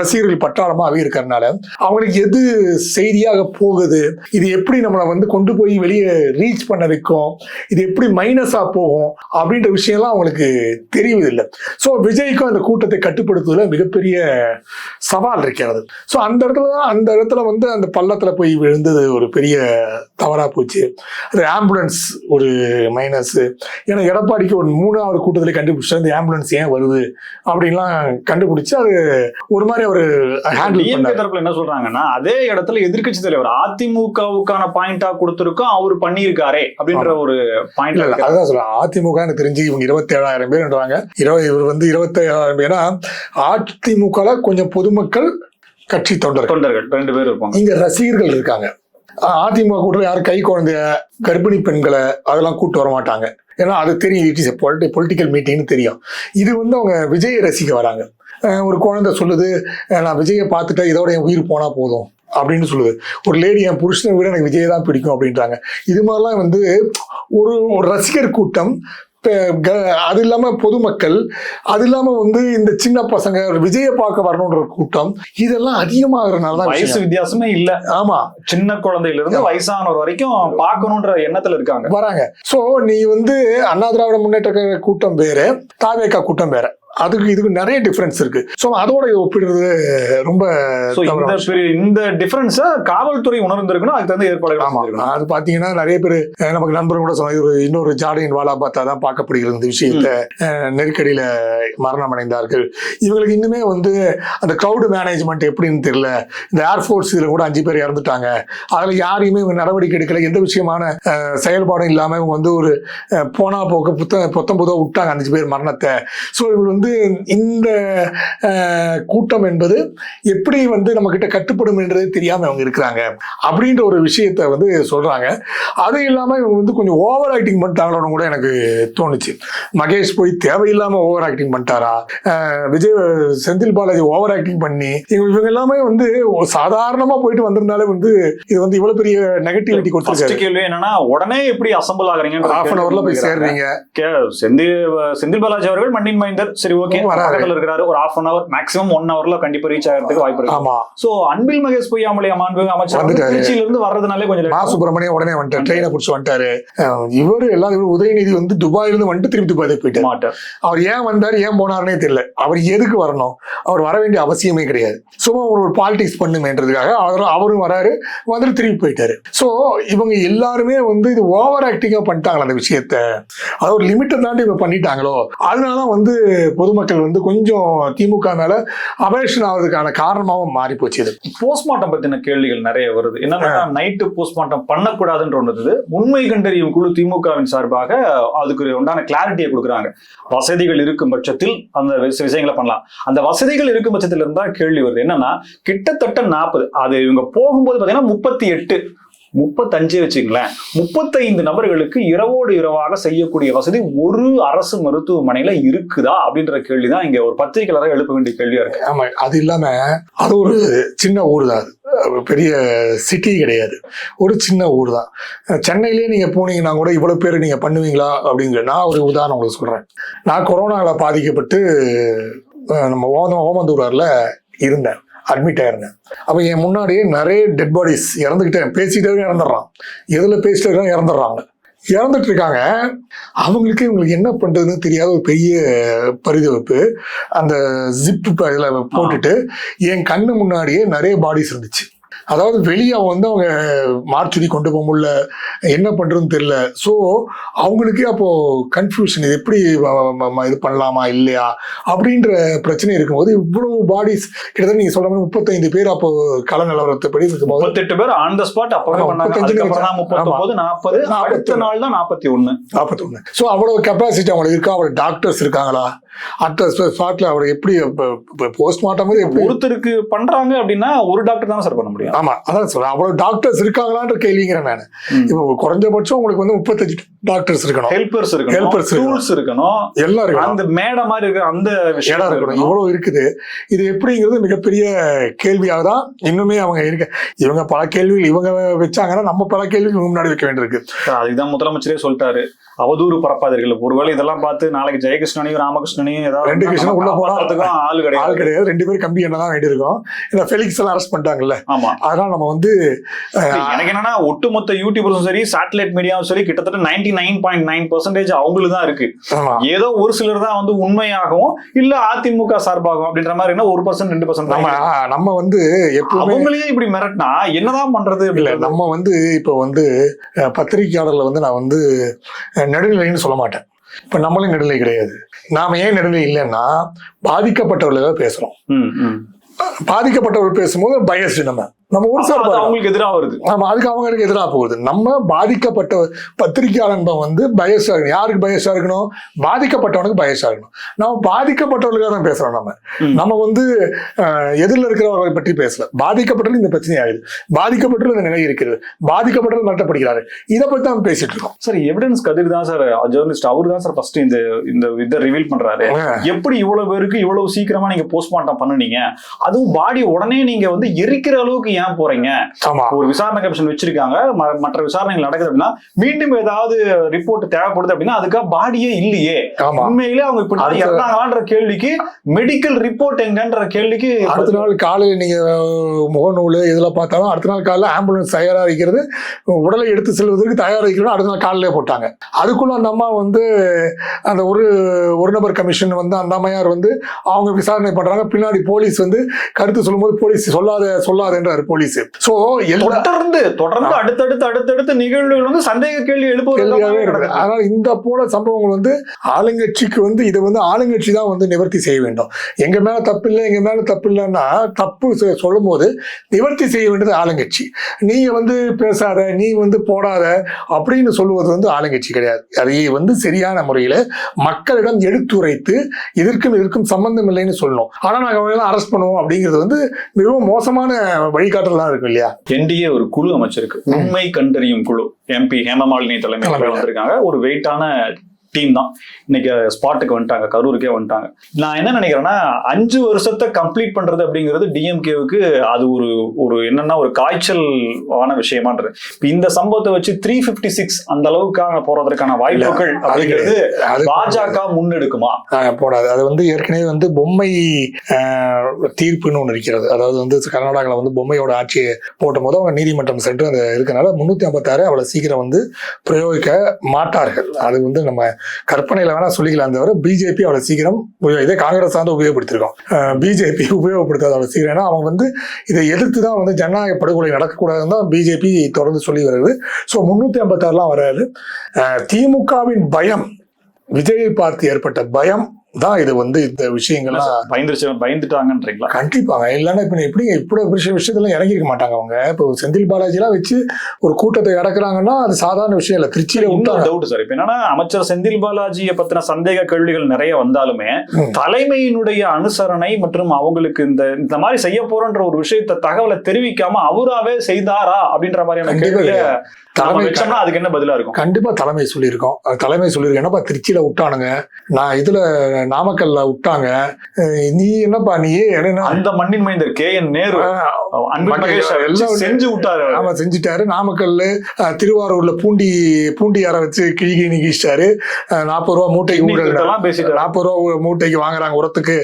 ரசிகர்கள் பட்டாளமாகவே இருக்கிறதுனால அவங்களுக்கு எது செய்தியாக போகுது இது எப்படி நம்மளை வந்து கொண்டு போய் வெளியே ரீச் பண்ண வைக்கும் இது எப்படி மைனஸாக போகும் அப்படின்ற விஷயம்லாம் அவங்களுக்கு தெரியவதில்லை ஸோ விஜய்க்கும் அந்த கூட்டத்தை கட்டுப்படுத்துவதில் மிகப்பெரிய சவால் இருக்கிறது. ஸோ அந்த இடத்துல தான் அந்த இடத்துல வந்து அந்த பள்ளத்தில் போய் விழுந்தது ஒரு பெரிய தவறாக போச்சு. அது ஆம்புலன்ஸ் ஒரு மைனஸ் ஏன்னா எடப்பாடிக்கு ஒரு மூணாவது கூட்டத்தில் கண்டுபிடிச்சா இந்த ஆம்புலன்ஸ் ஏன் வருது? அப்படின்லாம் கண்டுபிடிச்சு அது ஒரு மாதிரி அவர் ஹேண்டில் தரப்புல என்ன சொல்றாங்கன்னா அதே இடத்துல எதிர்க்கட்சி தலைவர் அதிமுகவுக்கான பாயிண்டா கொடுத்திருக்கோம் அவர் பண்ணியிருக்காரே அப்படின்ற ஒரு பாயிண்ட் இல்ல அதுதான் சொல்றேன். அதிமுக எனக்கு தெரிஞ்சு இவங்க இருபத்தி ஏழாயிரம் பேர்ன்றாங்க இருபது இவர் வந்து இருபத்தி ஏழாயிரம் பேர் அதிமுக கொஞ்சம் பொதுமக்கள் கட்சி தொண்டர்கள். தொண்டர்கள் ரெண்டு பேர் இருப்பாங்க. இங்க ரசிகர்கள் இருக்காங்க. அதிமுக கூட்டத்தில் யாரும் கை குழந்தைய கர்ப்பிணி பெண்களை அதெல்லாம் கூட்டு வர மாட்டாங்க. ஏன்னா அது தெரியும் இட் இஸ் பொலிட்டி பொலிட்டிக்கல் மீட்டிங்னு தெரியும். இது வந்து அவங்க விஜயை ரசிக்க வராங்க. ஒரு குழந்தை சொல்லுது நான் விஜயை பார்த்துட்டா இதோட என் உயிர் போனா போதும். அப்படின்னு சொல்லுது. ஒரு லேடி என் புருஷனை விட எனக்கு விஜய் தான் பிடிக்கும் அப்படின்றாங்க. இது மாதிரிலாம் வந்து ஒரு ஒரு ரசிகர் கூட்டம் அது இல்லாம பொதுமக்கள் அது இல்லாம வந்து இந்த சின்ன பசங்க விஜயை பார்க்க வரணுன்ற கூட்டம் இதெல்லாம் அதிகமாகறதுனால தான் வயசு. வித்தியாசமே இல்ல. ஆமா. சின்ன குழந்தையில இருந்து வயசானவர் வரைக்கும் பார்க்கணுன்ற எண்ணத்துல இருக்காங்க. வராங்க. சோ நீ வந்து அண்ணா திராவிட முன்னேற்ற கூட்டம் வேற தாவேக்கா கூட்டம் வேற. அதுக்கு இதுக்கு நிறைய டிஃபரன்ஸ் இருக்கு. சோ அதோட ஒப்பிடுறது ரொம்ப இந்த டிஃபரன்ஸ காவல்துறை உணர்ந்திருக்கணும் அதுக்கு தகுந்த ஏற்பாடுகள் ஆமா. செஞ்சிருக்கணும். அது பாத்தீங்கன்னா நிறைய பேர் நமக்கு நண்பர்கள் கூட ஒரு இன்னொரு ஜாடையின் வாலா பார்த்தா தான் பார்க்கப்படுகிறது இந்த விஷயத்த. நெருக்கடியில மரணம் அடைந்தார்கள் இவங்களுக்கு இன்னுமே வந்து அந்த கிரௌடு மேனேஜ்மெண்ட் எப்படின்னு தெரியல. இந்த ஏர்ஃபோர்ஸ் இதுல கூட அஞ்சு பேர் இறந்துட்டாங்க. அதுல யாரையுமே நடவடிக்கை எடுக்கல. எந்த விஷயமான செயல்பாடும் இல்லாம இவங்க வந்து ஒரு போனா போக்க புத்த பொத்தம்புதோ விட்டாங்க அஞ்சு பேர் மரணத்தை. ஸோ இவங்க வந்து இந்த அஹ், கூட்டம் என்பது எப்படி வந்து நம்ம கிட்ட கட்டுப்படும் என்றது தெரியாம அவங்க இருக்கிறாங்க அப்படின்ற ஒரு விஷயத்த வந்து சொல்றாங்க. அது இல்லாம இவங்க வந்து கொஞ்சம் ஓவர் ஆக்டிங் பண்ணிட்டாங்களோன்னு கூட எனக்கு தோணுச்சு. மகேஷ் போய் தேவையில்லாம ஓவர் ஆக்டிங் பண்ணிட்டாரா? விஜய் செந்தில் பாலாஜி ஓவர் ஆக்டிங் பண்ணி இவங்க எல்லாமே வந்து சாதாரணமா போயிட்டு வந்திருந்தாலே வந்து இது வந்து இவ்வளவு பெரிய நெகட்டிவிட்டி கொடுத்துருக்காரு. கேள்வி என்னன்னா உடனே எப்படி அசம்பிள் ஆகுறீங்க ஹாஃப் அன் அவர்ல போய் சேர்றீங்க. செந்தில் செந்தில் பாலாஜி அவர்கள் மண்ணின் மைந்தர். சரி ஓகே வராரு. பக்கத்துல இருக்கிறாரு. ஒரு half an hour maximum one ஹவர்ல கண்டிப்பா ரீச் ஆகிறதுக்கு வாய்ப்பு இருக்கு. ஆமா. சோ அன்பில் மகேஷ் பொய்யாமலே மாண்பு அமைச்சர். திருச்சியில இருந்து வர்றதுனாலே கொஞ்சம் மா. சுப்பிரமணியம் உடனே வந்துட்டார் ட்ரெயினை பிடிச்சி வந்துட்டாரு. இவரு எல்லாம் இவரு உதயநிதி வந்து துபாயில இருந்து வந்துட்டு திருப்பி துபாய் போயிட்டாரு. மாட்டார். அவர் ஏன் வந்தார் ஏன் போனார்னே தெரியல. அவர் எதுக்கு வரணும்? அவர் வர வேண்டிய அவசியமே கிடையாது. சும்மா ஒரு பாலிடிக்ஸ் பண்ணுமேன்றதுக்காக அவர் அவரும் வராரு வந்துட்டு திருப்பி போயிட்டாரு. ஸோ இவங்க எல்லாருமே வந்து இது ஓவர் ஆக்டிங்கா பண்ணிட்டாங்களா அந்த விஷயத்த. அது ஒரு லிமிட்டை தாண்டி இவங்க பண்ணிட்டாங்களோ? அதனால வந்து பொதுமக்கள் வந்து கொஞ்சம் திமுக மேல அபேஷன் ஆகிறதுக்கான காரணமாகவும் மாறி போச்சு இது. போஸ்ட்மார்ட்டம் பத்தின கேள்விகள் நிறைய வருது. என்னன்னா நைட்டு போஸ்ட்மார்ட்டம் பண்ணக்கூடாதுன்ற ஒன்று உண்மை கண்டறியும் குழு திமுகவின் சார்பாக அதுக்கு உண்டான கிளாரிட்டியை கொடுக்குறாங்க. வசதிகள் இருக்கும் பட்சத்தில் அந்த விஷ- விஷயங்களை பண்ணலாம். அந்த வசதிகள் இருக்கும் பட்சத்தில் இருந்தா கேள்வி வருது. என்னன்னா கிட்டத்தட்ட நாற்பது அது இவங்க போகும்போது பாத்தீங்கன்னா முப்பத்தி எட்டு முப்பத்தஞ்சு வச்சுங்களேன். முப்பத்தைந்து நபர்களுக்கு இரவோடு இரவாக செய்யக்கூடிய வசதி ஒரு அரசு மருத்துவமனையில இருக்குதா அப்படின்ற கேள்விதான் இங்க ஒரு பத்திரிகையாளராக எழுப்ப வேண்டிய கேள்வியா இருக்கு. ஆமா அது இல்லாம அது ஒரு சின்ன ஊர் தான். அது பெரிய சிட்டி கிடையாது. ஒரு சின்ன ஊர் தான். சென்னையிலே நீங்கள் போனீங்கன்னா கூட இவ்வளோ பேர் நீங்கள் பண்ணுவீங்களா அப்படிங்கிற நான் ஒரு உதாரணம் உங்களுக்கு சொல்கிறேன் நான் கொரோனாவில் பாதிக்கப்பட்டு நம்ம ஓம ஓமந்தூராரில் இருந்தேன். அட்மிட் ஆயிருந்தேன். அப்போ என் முன்னாடியே நிறைய டெட் பாடிஸ் இறந்துக்கிட்டே பேசிக்கிட்டே இறந்துடுறான். எதில் பேசிட்டே தான் இறந்துடுறாங்க. இறந்துட்டு இருக்காங்க. அவங்களுக்கு இவங்களுக்கு என்ன பண்றதுன்னு தெரியாத ஒரு பெரிய பரிதவிப்பு. அந்த ஜிப் இதில் போட்டுட்டு என் கண்ணு முன்னாடியே நிறைய பாடிஸ் இருந்துச்சு. அதாவது வெளியே வந்து அவங்க மார்ச்சுரி கொண்டு போக முடியல. என்ன பண்றதுன்னு தெரியல. ஸோ அவங்களுக்கே அப்போ கன்ஃபியூஷன் இது எப்படி இது பண்ணலாமா இல்லையா? அப்படின்ற பிரச்சனை இருக்கும்போது இவ்வளவு பாடிஸ் கிட்டத்தட்ட நீங்க சொல்ற மாதிரி முப்பத்தைந்து பேர் அப்போ கள நிலவரத்தை படி முப்பத்தெட்டு பேர் ஆன் த ஸ்பாட் அப்பவே ஆமா, பண்ணாங்க. நாற்பது. அடுத்த நாள் தான் நாற்பத்தி ஒண்ணு நாற்பத்தொன்னு. ஸோ அவ்வளவு கெப்பாசிட்டி அவங்களுக்கு இருக்கா? அவ்வளவு டாக்டர்ஸ் இருக்காங்களா? அட்ட ஸ்பாட்ல அவர் எப்படி போஸ்ட்மார்ட்டம் ஒருத்தருக்கு பண்றாங்க அப்படின்னா ஒரு டாக்டர் தானே சார் பண்ண முடியும். ஆமா அதான் சொல்றேன். அவ்வளவு டாக்டர்ஸ் இருக்காங்களான்ற கேள்விங்கிறேன் நான். இப்போ குறைஞ்சபட்சம் உங்களுக்கு வந்து முப்பத்தஞ்சு டாக்டர்ஸ் இருக்கணும். ஹெல்பர்ஸ் இருக்கணும். இருக்கணும். டூல்ஸ் இருக்கணும். எல்லாம் இருக்கணும். அந்த மேடை மாதிரி இருக்கிற அந்த இடம் இருக்கணும். இவ்வளவு இருக்குது. இது எப்படிங்கிறது மிகப்பெரிய கேள்வியாக தான் இன்னுமே அவங்க இருக்க இவங்க பல கேள்விகள் இவங்க வச்சாங்கன்னா நம்ம பல கேள்விகள் முன்னாடி வைக்க வேண்டியிருக்கு. அதுதான் முதலமைச்சரே சொல்லிட்டாரு. அவதூறு பரப்பாதீர்கள். ஒருவேளை இதெல்லாம் பார்த்து நாளைக்கு ஜெயகிருஷ்ணனையும் ராமகிருஷ்ணனையும் ஏதாவது ரெண்டு கிருஷ்ணன் உள்ள போனா ஆள் ஆள் கிடையாது. கிடையாது. ரெண்டு பேரும் கம்பி என்ன தான் வேண்டியிருக்கோம். இந்த ஃபெலிக்ஸ் எல்லாம் அரெஸ்ட் பண்ணிட்டாங்கல்ல. ஆமா. அதனால நம்ம வந்து எனக்கு என்னன்னா ஒட்டுமொத்த யூடியூபர்ஸும் சரி சேட்டலைட் மீடியாவும் சரி கிட்டத்தட்ட ninety nine point nine percentage அவங்களுக்கு தான் இருக்கு ஏதோ ஒரு சிலர் தான் வந்து உண்மையாகவும் இல்ல அதிமுக சார்பாகவும் அப்படின்ற மாதிரி என்ன ஒரு பர்சன்ட் ரெண்டு பர்சன்ட் நம்ம நம்ம வந்து எப்பவுமே அவங்களையே இப்படி மிரட்டினா என்னதான் பண்றது இல்ல. நம்ம வந்து இப்போ வந்து அஹ், பத்திரிக்கையாளர்ல வந்து நான் வந்து நடுநிலைன்னு சொல்ல மாட்டேன். இப்ப நம்மளும் நடுநிலை கிடையாது. நாம ஏன் நடுநிலை இல்லைன்னா பாதிக்கப்பட்டவர்களாக பேசுறோம். பாதிக்கப்பட்டவர்கள் பேசும்போது பயஸ்டு நம்ம. நம்ம ஒரு அது சார் அவங்களுக்கு எதிராக வருது. ஆமா அதுக்கு அவங்களுக்கு எதிராக போகுது. நம்ம பாதிக்கப்பட்ட பத்திரிகையாளன் வந்து பயசா இருக்கணும். யாருக்கு பயசா இருக்கணும்? பாதிக்கப்பட்டவனுக்கு பயசா இருக்கணும். நம்ம பாதிக்கப்பட்டவர்களுக்காக தான் பேசுறோம் நம்ம. நம்ம வந்து எதிரில் இருக்கிறவர்களை பற்றி பேசல. பாதிக்கப்பட்டவர்கள் இந்த பிரச்சனை ஆகுது பாதிக்கப்பட்டவர்கள் இந்த நிலை இருக்கிறது. பாதிக்கப்பட்டவர்கள் மிரட்டப்படுகிறாரு. இதை பத்தி தான் பேசிட்டு இருக்கோம். சார் எவிடன்ஸ் கதிர் தான் சார் ஜேர்னலிஸ்ட் அவர் தான் சார் ஃபர்ஸ்ட் இந்த இந்த இதை ரிவீல் பண்றாரு. எப்படி இவ்வளவு பேருக்கு இவ்வளவு சீக்கிரமா நீங்க போஸ்ட்மார்ட்டம் பண்ணுனீங்க? அதுவும் பாடி உடனே நீங்க வந்து எரிக்கிற அளவுக்கு ஏன் போறீங்க? ஒரு விசாரணை கமிஷன் வச்சிருக்காங்க. மற்ற விசாரணைகள் நடக்குது அப்படின்னா மீண்டும் ஏதாவது ரிப்போர்ட் தேவைப்படுது அப்படின்னா அதுக்காக பாடியே இல்லையே. உண்மையிலே அவங்க இப்படி இறந்தாங்களான்ற கேள்விக்கு மெடிக்கல் ரிப்போர்ட் எங்கன்ற கேள்விக்கு அடுத்த நாள் காலையில் நீங்க முகநூல் இதுல பார்த்தாலும் அடுத்த நாள் காலையில் ஆம்புலன்ஸ் தயாரா இருக்கிறது உடலை எடுத்து செல்வதற்கு தயாரா இருக்கிறது அடுத்த நாள் காலையிலே போட்டாங்க. அதுக்குள்ள அந்த அம்மா வந்து அந்த ஒரு ஒரு நபர் கமிஷன் வந்து அந்த அம்மையார் வந்து அவங்க விசாரணை பண்றாங்க. பின்னாடி போலீஸ் வந்து கருத்து சொல்லும்போது போலீஸ் சொல்லாத சொல்லாதன்றாரு. போலீஸ். சோ எல்லா தொடர்ந்து தொடர்ந்து அடுத்தடுத்து அடுத்தடுத்த நிகழ்வுகள் வந்து சந்தேக கேள்வி கேள்வியாவே இருக்கு. எழுப்புவது அதனால இந்த போல சம்பவங்கள் வந்து ஆளுங்கட்சிக்கு வந்து இதை வந்து ஆளுங்கட்சி தான் வந்து நிவர்த்தி செய்ய வேண்டும். எங்க மேல தப்பு இல்லை எங்க மேல தப்பு இல்லைன்னா தப்பு சொல்லும் போது நிவர்த்தி செய்ய வேண்டியது ஆளுங்கட்சி. நீங்க வந்து பேசாத நீ வந்து போடாத அப்படின்னு சொல்லுவது வந்து ஆளுங்கட்சி கிடையாது. அதை வந்து சரியான முறையில மக்களிடம் எடுத்துரைத்து இதற்கும் இதற்கும் சம்பந்தம் இல்லைன்னு சொல்லணும். ஆனா நாங்க அவங்கள அரெஸ்ட் பண்ணுவோம் அப்படிங்கிறது வந்து மிகவும் மோசமான வழிகாட்டலாம் இருக்கும் இல்லையா? என்டிஏ ஒரு குழு அமைச்சிருக்கு. உண்மை கண்டறியும் குழு. எம்பி ஹேமமாலினி தலைமையில். வந்திருக்காங்க. ஒரு வெயிட்டான டீம் தான். இன்னைக்கு ஸ்பாட்டுக்கு வந்துட்டாங்க கரூருக்கே வந்துட்டாங்க. நான் என்ன நினைக்கிறேன்னா அஞ்சு வருஷத்தை கம்ப்ளீட் பண்றது அப்படிங்கிறது டிஎம்கேவுக்கு அது ஒரு ஒரு என்னன்னா ஒரு காய்ச்சல் ஆன விஷயமான்றது. இப்ப இந்த சம்பவத்தை வச்சு த்ரீ பிப்டி சிக்ஸ் அந்த அளவுக்கான போறதற்கான வாய்ப்புகள் அப்படிங்கிறது பாஜக முன்னெடுக்குமா? போடாது. அது வந்து ஏற்கனவே வந்து பொம்மை தீர்ப்புன்னு ஒன்று இருக்கிறது. அதாவது வந்து கர்நாடகாவில் வந்து பொம்மையோட ஆட்சியை போட்ட போது அவங்க நீதிமன்றம் சென்று அந்த இருக்கனால முன்னூத்தி ஐம்பத்தாறு அவ்வளோ சீக்கிரம் வந்து பிரயோகிக்க மாட்டார்கள். அது வந்து நம்ம கற்பனையில வேணா சொல்லிக்கலாம் தவிர பிஜேபி அவ்வளோ சீக்கிரம் இதே காங்கிரஸ் தான் உபயோகப்படுத்திருக்கோம் பிஜேபி உபயோகப்படுத்தாத அவ்வளோ சீக்கிரம். ஏன்னா அவங்க வந்து இதை எதிர்த்து தான் வந்து ஜனநாயக படுகொலை நடக்கக்கூடாதுன்னு தான் பிஜேபி தொடர்ந்து சொல்லி வருது. ஸோ முன்னூத்தி ஐம்பத்தாறுலாம் வராது. திமுகவின் பயம் விஜயை பார்த்து ஏற்பட்ட பயம் தான் இது வந்து இந்த விஷயங்கள்லாம் பயந்துருச்சு பயந்துட்டாங்கன்றீங்களா? கண்டிப்பாங்க. இல்லைன்னா இப்ப எப்படி இப்படி விஷய விஷயத்துல இறங்கிருக்க மாட்டாங்க அவங்க. இப்போ செந்தில் பாலாஜிலாம் வச்சு ஒரு கூட்டத்தை இறக்குறாங்கன்னா அது சாதாரண விஷயம் இல்லை. திருச்சியில இன்னொரு டவுட் சார். இப்ப என்னன்னா அமைச்சர் செந்தில் பாலாஜியை பத்தின சந்தேக கேள்விகள் நிறைய வந்தாலுமே. தலைமையினுடைய அனுசரணை மற்றும் அவங்களுக்கு இந்த இந்த மாதிரி செய்ய போறன்ற ஒரு விஷயத்த தகவலை தெரிவிக்காம அவராவே செய்தாரா அப்படின்ற மாதிரியான கேள்விய தலைமை வச்சோம்னா அதுக்கு என்ன பதிலா இருக்கும்? கண்டிப்பா தலைமை சொல்லியிருக்கோம். தலைமை சொல்லியிருக்கோம். என்னப்பா திருச்சியில விட்டானுங்க. நான் இதுல நாமக்கல்ல விட்டாங்க. நீ என்னப்பா நீ என்னன்னா அந்த மண்ணின் மைந்தர் கே என் நேரு. செஞ்சு விட்டாரு ஆமா செஞ்சுட்டாரு. நாமக்கல்ல திருவாரூர்ல பூண்டி பூண்டி அரை வச்சு கிழி நிகிச்சிட்டாரு நாற்பது ரூபா மூட்டைக்கு ஊழல். நாற்பது ரூபா மூட்டைக்கு வாங்குறாங்க உரத்துக்கு.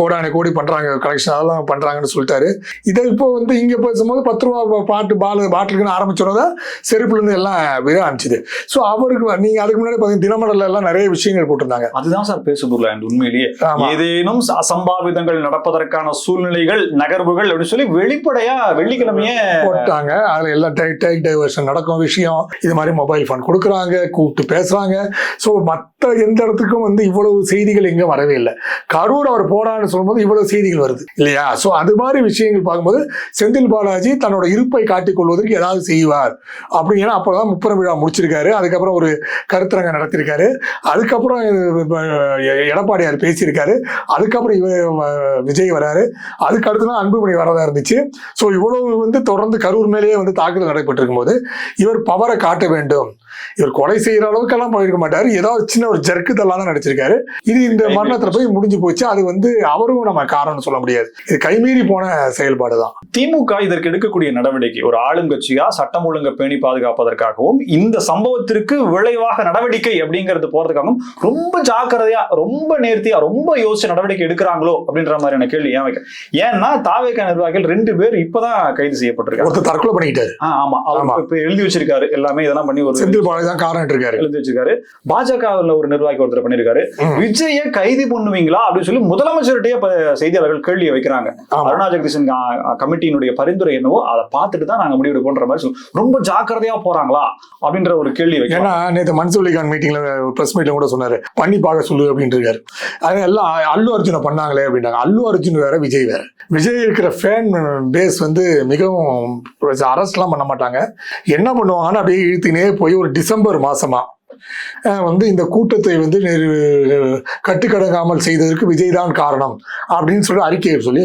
கோடானு கோடி பண்றாங்க கலெக்ஷன் அதெல்லாம் பண்றாங்கன்னு சொல்லிட்டாரு. இதை இப்போ வந்து இங்க பேசும்போது பத்து ரூபா பாட்டு பால் பாட்டிலுக்குன்னு ஆரம்பிச்சோன்னதான் செருப்புல இருந்து எல்லாம் விழ ஆரம்பிச்சுது. ஸோ அவருக்கு நீங்க அதுக்கு முன்னாடி பாத்தீங்கன்னா தினமலர்ல எல்லாம் நிறைய விஷயங்கள் போட்டிருந்தாங்க. அதுதான் சார் பேசுபொருளா இது உண்மையிலேயே ஏதேனும் அசம்பாவிதங்கள் நடப்பதற்கான சூழ்நிலைகள் நகர்வுகள் அப்படின்னு சொல்லி வெளிப்படையா வெள்ளிக்கிழமையே போட்டாங்க. அதுல எல்லாம் டேக் டேக் டைவர்ஷன் நடக்கும் விஷயம். இது மாதிரி மொபைல் ஃபோன் கொடுக்குறாங்க கூப்பிட்டு பேசுறாங்க. ஸோ மற்ற எந்த இடத்துக்கும் வந்து இவ்வளவு செய்திகள் எங்க வரவே இல்லை. கரூர் அவர் போடான்னு சொல்லும்போது இவ்வளவு செய்திகள் வருது. இல்லையா? ஸோ அது மாதிரி விஷயங்கள் பார்க்கும்போது செந்தில் பாலாஜி தன்னோட இருப்பை காட்டிக் கொள்வதற்கு ஏதாவது செய்வார். அப்படி ஏன்னா அப்போதான் முப்பெரும் விழா முடிச்சிருக்காரு. அதுக்கப்புறம் ஒரு கருத்தரங்க நடத்திருக்காரு. அதுக்கப்புறம் அஹ், எடப்பாடியார் பேசியிருக்காரு. அதுக்கப்புறம் இவ விஜய் வராரு. அதுக்கு அடுத்து தான் அன்புமணி வரதா இருந்துச்சு. ஸோ இவ்வளவு வந்து தொடர்ந்து கரூர் மேலேயே வந்து தாக்குதல் நடைபெற்றிருக்கும் போது இவர் பவரை காட்ட வேண்டும். இவர் கொலை செய்யற அளவுக்கெல்லாம் போயிருக்க மாட்டாரு. ஏதாவது சின்ன ஒரு ஜர்க்கு தள்ளா தான் நடிச்சிருக்காரு. இது இந்த மரணத்துல போய் முடிஞ்சு போச்சு. அது வந்து அவரும் நம்ம காரணம் சொல்ல முடியாது. இது கைமீறி போன செயல்பாடு தான். திமுக இதற்கு எடுக்கக்கூடிய நடவடிக்கை ஒரு ஆளுங்கட்சியா சட்டம் ஒழுங்கை பேணி பாதுகாப்பதற்காகவும் இந்த சம்பவத்திற்கு விளைவாக நடவடிக்கை அப்படிங்கிறது போறதுக்காகவும் ரொம்ப ஜாக்கிரதையா ரொம்ப நேர்த்தியா ரொம்ப யோசிச்சு நடவடிக்கை எடுக்கிறாங்களோ அப்படின்ற மாதிரியான கேள்வி ஏன் வைக்க ஏன்னா தாவேக நிர்வாகிகள் ரெண்டு பேர் இப்பதான் கைது செய்யப்பட்டிருக்காங்க. ஒருத்தர் தற்கொலை பண்ணிக்கிட்டாரு. ஆமா. அவர் இப்ப எழுதி வச்சிருக்காரு. எல்லாமே இதெல்லாம் பண்ணி ஒரு செந்தில் பாலாஜி தான் காரணம் இருக்காரு. எழுதி வச்சிருக்காரு. பாஜகவில் ஒரு நிர்வாகி ஒருத்தர் பண்ணிருக்காரு. விஜய கைது பண்ணுவீங்களா அப்படின்னு சொல்லி முதலமைச்சர்கிட்டயே செய்தியாளர்கள் கேள்வியை வைக்கிறாங்க. அருணா ஜெகதீசன் கமிட்டியினுடைய பரிந்துரை என்னவோ அதை பார்த்துட்டு தான் நாங்க முடிவெடுப்போன்ற மாதிரி சொல்லு ரொம்ப ஜாக்கிரதையா போறாங்களா அப்படின்ற ஒரு கேள்வி ஏன்னா நேற்று மன்சூலிகான் மீட்டிங்ல பிரஸ் மீட்ல கூட சொன்னாரு. பண்ணி பார்க்க சொல்லு அப்படின்ட்டு இருக்காரு. அது எல்லாம் அல்லு அர்ஜுனை பண்ணாங்களே அப்படின்றாங்க அல்லு அர்ஜுன் வேற விஜய் வேற. விஜய் இருக்கிற ஃபேன் பேஸ் வந்து மிகவும் அரஸ்ட்லாம் பண்ண மாட்டாங்க. என்ன பண்ணுவாங்கன்னா அப்படியே இழுத்துனே போய் ஒரு டிசம்பர் மாசமா. வந்து இந்த கூட்டத்தை வந்து கட்டுக்கடங்காமல் செய்ததற்கு விஜய் தான் காரணம் அப்படின்னு சொல்லி அறிக்கையை சொல்லி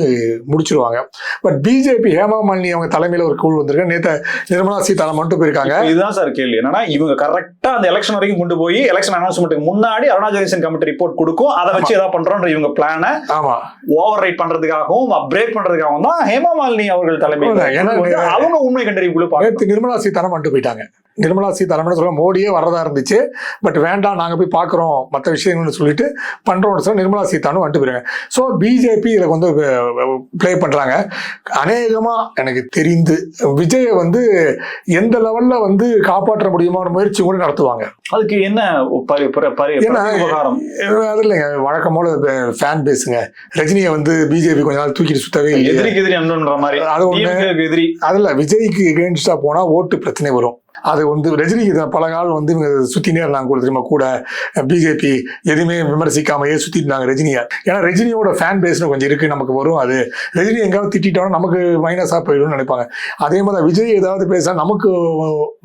முடிச்சிருவாங்க. பட் பிஜேபி ஹேமா மாலினி அவங்க தலைமையில ஒரு குழு வந்திருக்காங்க நேற்று நிர்மலா சீதாராமன் மட்டும் போயிருக்காங்க. இதுதான் சார் கேள்வி. என்னன்னா இவங்க கரெக்டா அந்த எலெக்ஷன் வரைக்கும் கொண்டு போய் எலெக்ஷன் அனௌன்ஸ்மெண்ட்டுக்கு முன்னாடி அருணா ஜெகதீசன் கமிட்டி ரிப்போர்ட் கொடுக்கும். அதை வச்சு ஏதாவது பண்றோன்ற இவங்க பிளான ஆமா. ஓவர் ரைட் பண்றதுக்காகவும் பிரேக் பண்றதுக்காகவும் தான் ஹேமா மாலினி அவர்கள் வந்து அவங்க உண்மை கண்டறிவு குழு நிர்மலா சீதாராமன் வந்துட்டு போயிட்டாங்க. நிர்மலா சீதாராமன் சொல்ல மோடியே வரதா இருந்துச்சு. பட் வேண்டாம் நாங்க போய் பார்க்குறோம் மற்ற விஷயங்கள்னு சொல்லிட்டு பண்றோம்னு சொல்ல நிர்மலா சீதாராமன் வந்துட்டு போயிருங்க ஸோ பிஜேபி இதில் வந்து ப்ளே பண்றாங்க. அநேகமா எனக்கு தெரிந்து விஜயை வந்து எந்த லெவல்ல வந்து காப்பாற்ற முடியுமான முயற்சி கூட நடத்துவாங்க. அதுக்கு என்ன அது இல்லைங்க. வழக்கம் போல ஃபேன் பேசுங்க ரஜினியை வந்து பிஜேபி கொஞ்ச நாள் தூக்கிட்டு சுத்தவே எதிரிக்கு எதிரி மாதிரி. அது க்கு எதிரி. அதில் விஜய்க்கு எகெயின்ஸ்டா போனா ஓட்டு பிரச்சனை வரும். அது வந்து ரஜினிக்கு பல கால் வந்து இவங்க சுத்தினே இருந்தாங்க கூட தெரியுமா? கூட பிஜேபி எதுவுமே விமர்சிக்காமையே சுத்திட்டு இருந்தாங்க ரஜினியை? ஏன்னா ரஜினியோட ஃபேன் பேஸ்னு கொஞ்சம் இருக்கு நமக்கு வரும் அது. ரஜினி எங்காவது திட்டிட்டோம்னா நமக்கு மைனஸா போயிடும்னு நினைப்பாங்க. அதே மாதிரி விஜய் ஏதாவது பேச நமக்கு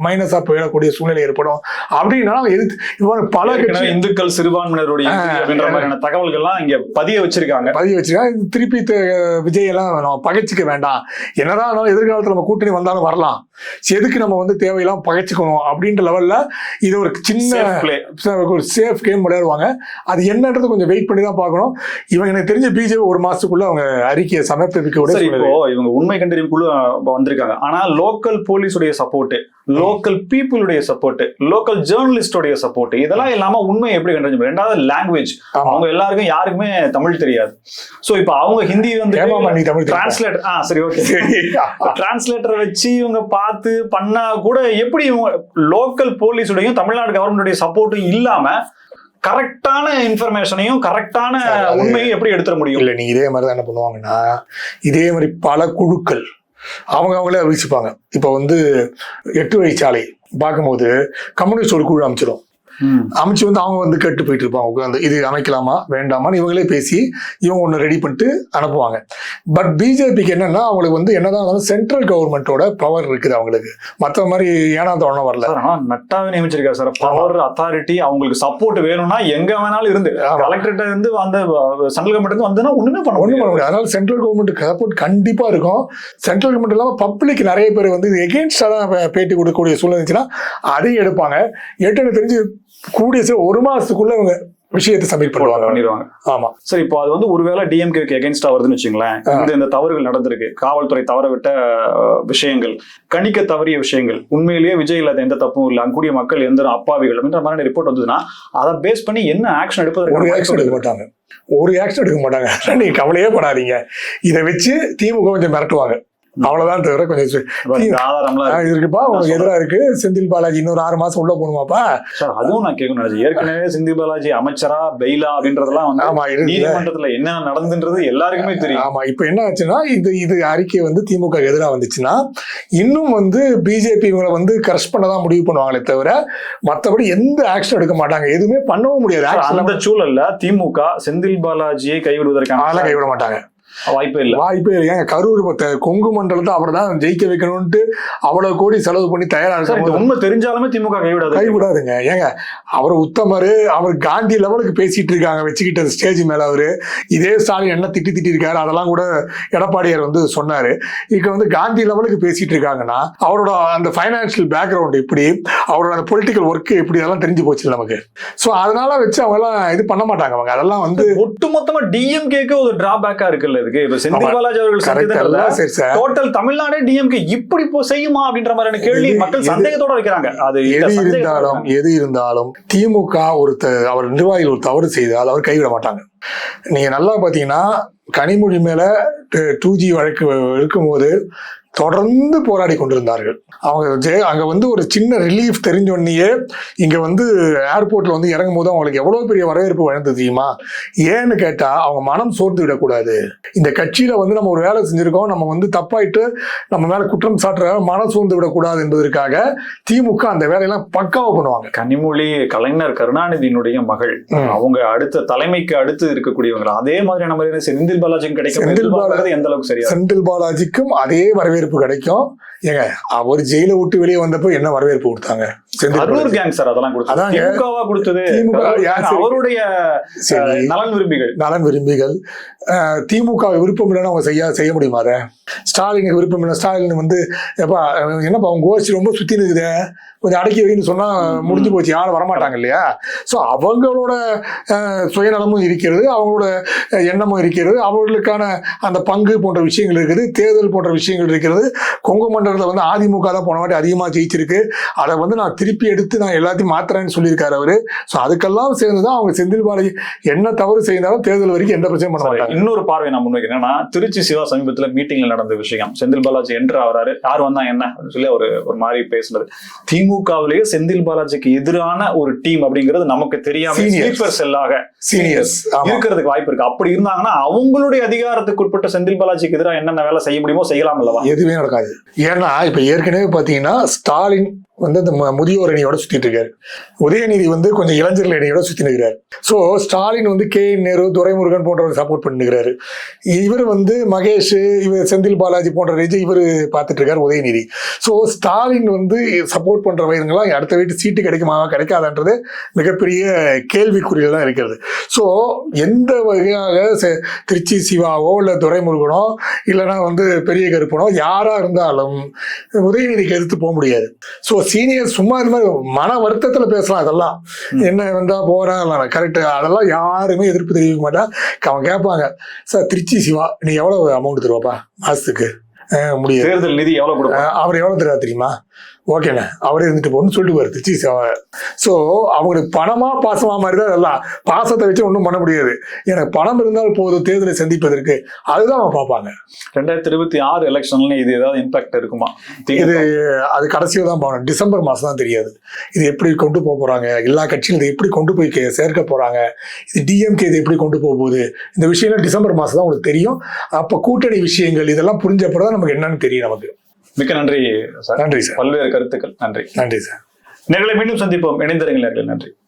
மைனஸா போயிடக்கூடிய சூழ்நிலை ஏற்படும். அப்படின்னா எதிர்த்து இவ்வாறு பல இந்துக்கள் சிறுபான்மையினருடைய அப்படின்ற. மாதிரியான தகவல்கள்லாம் இங்க பதிய வச்சிருக்காங்க. பதிவு வச்சிருக்காங்க திருப்பி விஜய் எல்லாம் நம்ம பகைச்சிக்க வேண்டாம். என்னதான் எதிர்காலத்துல நம்ம கூட்டணி வந்தாலும் வரலாம். எதுக்கு நம்ம வந்து தேவையெல்லாம் பகைச்சிக்கணும் அப்படின்ற லெவல்ல இது ஒரு சின்ன. ஒரு சேஃப் கேம் விளையாடுவாங்க. அது என்னன்றது கொஞ்சம் வெயிட் பண்ணி தான் பார்க்கணும். இவங்க எனக்கு தெரிஞ்ச பிஜேபி ஒரு மாசத்துக்குள்ள அவங்க அறிக்கையை சமர்ப்பிக்க விட இவங்க உண்மை கண்டறிவு குழு அஹ், இப்ப வந்திருக்காங்க ஆனா லோக்கல் போலீஸுடைய சப்போர்ட் லோக்கல் பீப்புளுடைய சப்போர்ட் லோக்கல் ஜேர்னலிஸ்டோடைய சப்போர்ட் இதெல்லாம் இல்லாம உண்மை எப்படி கண்டறிஞ்சு ரெண்டாவது லாங்குவேஜ். அவங்க எல்லாருக்கும் யாருக்குமே தமிழ் தெரியாது. சோ இப்போ அவங்க ஹிந்தி வந்து ஏமாமா நீ தமிழ் தெரியுமா? டிரான்ஸ்லேட் ஆ சரி ஓகே டிரான்ஸ்லேட்டரை வச்சு இவங்க பார்த்து பண்ணா கூட எப்படி இவங்க லோக்கல் போலீஸுடையும் தமிழ்நாடு கவர்மெண்டுடைய சப்போர்ட்டும் இல்லாம கரெக்டான இன்ஃபர்மேஷனையும் கரெக்டான உண்மையும் எப்படி எடுத்துட முடியும்? இல்ல நீ இதே மாதிரி தான் என்ன பண்ணுவாங்கன்னா இதே மாதிரி பல குழுக்கள் அவங்க அவங்களே அறிவிச்சுப்பாங்க இப்போ வந்து எட்டு வழிச்சாலை பார்க்கும்போது கம்யூனிஸ்ட் ஒரு குழு அமைச்சிடும் அமைச்சு வந்து அவங்க வந்து கேட்டு போயிட்டு இருப்பாங்க. உட்காந்து இது அமைக்கலாமா? வேண்டாமான்னு இவங்களே பேசி இவங்க ஒன்று ரெடி பண்ணிட்டு அனுப்புவாங்க. பட் பிஜேபிக்கு என்னன்னா அவங்களுக்கு வந்து என்னதான் சென்ட்ரல் கவர்மெண்ட்டோட பவர் இருக்குது அவங்களுக்கு. மற்ற மாதிரி ஏனா தோணம் வரல. நட்டாவே நியமிச்சிருக்காரு சார். பவர் அத்தாரிட்டி அவங்களுக்கு சப்போர்ட் வேணும்னா எங்க வேணாலும் இருந்து. ஆமா. கலெக்டரேட் இருந்து அந்த சென்ட்ரல் கவர்மெண்ட் இருந்து வந்ததுன்னா ஒண்ணுமே பண்ண ஒன்றும் பண்ண முடியாது. அதனால சென்ட்ரல் கவர்மெண்ட் சப்போர்ட் கண்டிப்பா இருக்கும். சென்ட்ரல் கவர்மெண்ட் இல்லாம பப்ளிக் நிறைய பேர் வந்து இது எகெயின்ஸ்டா தான் பேட்டி கொடுக்கக்கூடிய சூழ்நிலை இருந்துச்சுன்னா அதையும் எடுப்பாங்க. எனக்கு தெரிஞ்சு கூடிய சீக்கிரம் ஒரு மாசத்துக்குள்ள இவங்க விஷயத்தை சப்மிட் பண்ணுவாங்க. பண்ணிடுவாங்க. ஆமா. சரி இப்போ அது வந்து ஒருவேளை டிஎம்கேக்கு எகென்ஸ்டா வருதுன்னு வச்சுங்களேன். இந்த இந்த தவறுகள் நடந்திருக்கு. காவல்துறை தவற விட்ட விஷயங்கள் கணிக்க தவறிய விஷயங்கள் உண்மையிலேயே விஜய் இல்லாத எந்த தப்பும் இல்லை அங்கூடிய மக்கள் எந்த அப்பாவிகள் அப்படின்ற மாதிரி ரிப்போர்ட் வந்ததுன்னா அதை பேஸ் பண்ணி என்ன ஆக்ஷன் ஒரு எடுப்பதற்கு ஆக்ஷன் எடுக்க மாட்டாங்க. ஒரு ஆக்ஷன் எடுக்க மாட்டாங்க. நீங்க கவலையே படாதீங்க. இதை வச்சு திமுக கொஞ்சம் மிரட்டுவாங்க. அவ்வளவுதான் தவிர கொஞ்சம் இருக்குப்பா உங்களுக்கு எதிரா இருக்கு. செந்தில் பாலாஜி இன்னொரு ஆறு மாசம் உள்ள போகணுமாப்பா? அதுவும் நான் கேட்கணும். ஏற்கனவே செந்தில் பாலாஜி அமைச்சரா பெயிலா அப்படின்றதெல்லாம் வந்து ஆமா நீதிமன்றத்துல என்ன நடந்துன்றது எல்லாருக்குமே தெரியும். ஆமா இப்ப என்ன ஆச்சுன்னா இது இது அறிக்கை வந்து திமுக எதிராக வந்துச்சுன்னா இன்னும் வந்து பிஜேபி இவங்களை வந்து கரெக்ட் பண்ண தான் முடிவு பண்ணுவாங்களே தவிர மத்தபடி எந்த ஆக்ஷன் எடுக்க மாட்டாங்க. எதுவுமே பண்ணவும் முடியாது. அந்த சூழல்ல திமுக செந்தில் பாலாஜியை கைவிடுவதற்கான கைவிட மாட்டாங்க. வாய்ப்பே இல்ல. வாய்ப்பே இல்லை. ஏங்க கரூர் கொங்கு மண்டலத்தை அவர் தான் ஜெயிக்க வைக்கணும்ட்டு அவ்வளவு கோடி செலவு பண்ணி தயாரா சார் இருக்கும் இந்த உண்மை தெரிஞ்சாலுமே திமுக கைவிடாது. கைவிடாதுங்க. ஏங்க அவர் உத்தமர் அவர் காந்தி லெவலுக்கு பேசிட்டு இருக்காங்க வச்சுக்கிட்ட ஸ்டேஜ் மேல அவரு. இதே ஸ்டாலின் என்ன திட்டி திட்டி இருக்காரு அதெல்லாம் கூட எடப்பாடியார் வந்து சொன்னாரு. இங்க வந்து காந்தி லெவலுக்கு பேசிட்டு இருக்காங்கன்னா அவரோட அந்த ஃபைனான்சியல் பேக்ரவுண்ட் எப்படி அவரோட அந்த பொலிட்டிக்கல் ஒர்க் எப்படி அதெல்லாம் தெரிஞ்சு போச்சு நமக்கு. ஸோ அதனால வச்சு அவங்க எல்லாம் இது பண்ண மாட்டாங்க அவங்க. அதெல்லாம் வந்து ஒட்டுமொத்தமா டிஎம்கேக்கு ஒரு டிராபேக்கா இருக்குல்ல இதுக்கு இப்ப. செந்தில் பாலாஜி அவர்கள் டோட்டல் தமிழ்நாடே டிஎம்கே இப்படி போ செய்யுமா அப்படின்ற மாதிரியான கேள்வி மக்கள் சந்தேகத்தோட வைக்கிறாங்க. அது எது இருந்தாலும். எது இருந்தாலும் திமுக ஒரு அவர் நிர்வாகிகள் ஒரு தவறு செய்தால் அவர் கைவிட மாட்டாங்க. நீங்க நல்லா பாத்தீங்கன்னா கனிமொழி மேல டூ ஜி வழக்கு இருக்கும்போது தொடர்ந்து போராடி கொண்டிருந்தார்கள். அவங்க ஜெ- அங்க வந்து ஒரு சின்ன ரிலீஃப் தெரிஞ்ச உடனேயே இங்க வந்து ஏர்போர்ட்ல வந்து இறங்கும் போது அவங்களுக்கு எவ்வளவு பெரிய வரவேற்பு வழங்குது தெரியுமா? ஏன்னு கேட்டா அவங்க மனம் சோர்ந்து விடக்கூடாது. இந்த கட்சியில வந்து நம்ம ஒரு வேலை செஞ்சிருக்கோம். நம்ம வந்து தப்பாயிட்டு நம்ம மேல குற்றம் சாட்டுற மனம் சோர்ந்து விடக்கூடாது என்பதற்காக திமுக அந்த வேலையெல்லாம் பக்காவா பண்ணுவாங்க. கனிமொழி கலைஞர் கருணாநிதியினுடைய மகள். அவங்க அடுத்த தலைமைக்கு அடுத்து இருக்கக்கூடியவங்க. அதே மாதிரியான மாதிரி செந்தில் பாலாஜிக்கு கிடைக்கும் செந்தில் எதிர்பார்க்கறது எந்த அளவுக்கு சரியா செந்தில் பாலாஜிக்கும் அதே வரவேற்பு கிடைக்கும். ஏங்க அவர் ஜெயில விட்டு வெளியே வந்தப்போ என்ன வரவேற்பு கொடுத்தாங்க? செந்தில் அரூர் பாலாஜி. கேங் சார் அதெல்லாம் கொடுத்தது. அதாங்க. திமுகவா கொடுத்தது. திமுக கரூர் சரி. அவருடைய நலன் விரும்பிகள். நலன் விரும்பிகள். திமுக விருப்பம் இல்லைன்னு அவங்க செய்ய செய்ய முடியுமா அதை? ஸ்டாலினுக்கு விருப்பம் இல்லை ஸ்டாலின் வந்து எப்பா என்னப்பா அவங்க கோஷ்டி ரொம்ப சுத்தி இருக்குதே கொஞ்சம் அடக்கி வைன்னு சொன்னா முடிஞ்சு போச்சு. யாரும் வரமாட்டாங்க இல்லையா? ஸோ அவங்களோட சுயநலமும் இருக்கிறது அவங்களோட எண்ணமும் இருக்கிறது அவர்களுக்கான அந்த பங்கு போன்ற விஷயங்கள் இருக்குது தேர்தல் போன்ற விஷயங்கள் இருக்கிறது. கொங்கு மண்டலத்தில் வந்து அதிமுக தான் போன வாட்டி அதிகமாக ஜெயிச்சிருக்கு. அதை வந்து நான் திருப்பி எடுத்து நான் எல்லாத்தையும் மாத்துறேன்னு சொல்லியிருக்காரு அவரு. ஸோ அதுக்கெல்லாம் சேர்ந்து தான் அவங்க செந்தில் பாலாஜி என்ன தவறு செய்தாலும் தேர்தல் வரைக்கும் எந்த பிரச்சனையும் பண்ண மாட்டாங்க. இன்னொரு பார்வை நான் முன்வைக்கிறேன். என்னன்னா திருச்சி சிவா சமீபத்துல மீட்டிங்ல நடந்த விஷயம். செந்தில் பாலாஜி என்று ஆவறாரு யார் வந்தா என்ன? அப்படின்னு சொல்லி ஒரு ஒரு மாதிரி பேசுனது. திமுகவிலேயே செந்தில் பாலாஜிக்கு எதிரான ஒரு டீம் அப்படிங்கிறது நமக்கு தெரியாம Seniors. ஸ்லீப்பர் செல்லாக சீனியர்ஸ் ஆமா. இருக்கிறதுக்கு வாய்ப்பு இருக்கு. அப்படி இருந்தாங்கன்னா அவங்களுடைய அதிகாரத்துக்கு உட்பட்ட செந்தில் பாலாஜிக்கு எதிராக என்னென்ன வேலை செய்ய முடியுமோ செய்யலாம் அல்லவா? எதுவுமே நடக்காது. ஏன்னா இப்ப ஏற்கனவே பாத்தீங்கன்னா ஸ்டாலின் வந்து அந்த முதியோர் அணியோட சுத்திட்டு இருக்காரு. உதயநிதி வந்து கொஞ்சம் இளைஞர்கள் அணியோட சுத்தி நிற்கிறாரு ஸோ ஸ்டாலின் வந்து கே நேரு துரைமுருகன் போன்றவர் சப்போர்ட் பண்ணிருக்கிறாரு இவர் வந்து மகேஷ் இவர் செந்தில் பாலாஜி போன்ற இவர் பார்த்துட்டு இருக்காரு உதயநிதி. ஸோ ஸ்டாலின் வந்து சப்போர்ட் பண்றவங்களாம் அடுத்த வீட்டு சீட்டு கிடைக்குமா? கிடைக்காதுன்றது மிகப்பெரிய கேள்விக்குறிகள் தான் இருக்கிறது. ஸோ எந்த வகையாக திருச்சி சிவாவோ இல்லை துரைமுருகனோ இல்லைன்னா வந்து பெரிய கருப்பனோ யாரா இருந்தாலும் உதயநிதிக்கு எதிர்த்து போக முடியாது. ஸோ சீனியர் சும்மா இந்த மாதிரி மன வருத்தத்துல பேசலாம் அதெல்லாம். என்ன வந்தா போறா கரெக்ட் அதெல்லாம் யாருமே எதிர்ப்பு தெரிவிக்க மாட்டான் அவன் கேட்பாங்க சார் திருச்சி சிவா நீ எவ்வளவு அமௌண்ட் தருவாப்பா? மாசத்துக்கு. அஹ் முடியாது. தேர்தல் நிதி எவ்வளவு கொடுக்கும் அஹ் அவர் எவ்வளவு தருவா தெரியுமா? ஓகேண்ணே அவரே இருந்துட்டு போகணும்னு சொல்லிட்டு திருச்சி சிவா ஸோ அவங்களுக்கு பணமா பாசமா மாதிரி தான் இதெல்லாம் பாசத்தை வச்சு ஒன்றும் பண்ண முடியாது. எனக்கு பணம் இருந்தால் போதும் தேர்தலை சந்திப்பதற்கு. அதுதான் அவன் பார்ப்பாங்க. ரெண்டாயிரத்தி இருபத்தி ஆறு எலெக்ஷன்ல இது ஏதாவது இம்பாக்ட் இருக்குமா? இது அது கடைசியில் தான் போகணும் டிசம்பர் மாதம் தான் தெரியாது. இது எப்படி கொண்டு போக போகிறாங்க எல்லா கட்சியும் இதை எப்படி கொண்டு போய் சேர்க்க போகிறாங்க இது டிஎம்கே இதை எப்படி கொண்டு போக போகுது? இந்த விஷயம்லாம் டிசம்பர் மாதம் தான் உங்களுக்கு தெரியும். அப்போ கூட்டணி விஷயங்கள் இதெல்லாம் புரிஞ்சப்பறம் தான் நமக்கு என்னன்னு தெரியும் நமக்கு. மிக்க நன்றி சார். நன்றி சார். பல்வேறு கருத்துக்கள். நன்றி. நன்றி சார். நேர்களை மீண்டும் சந்திப்போம். இணைந்திருங்கள். நன்றி.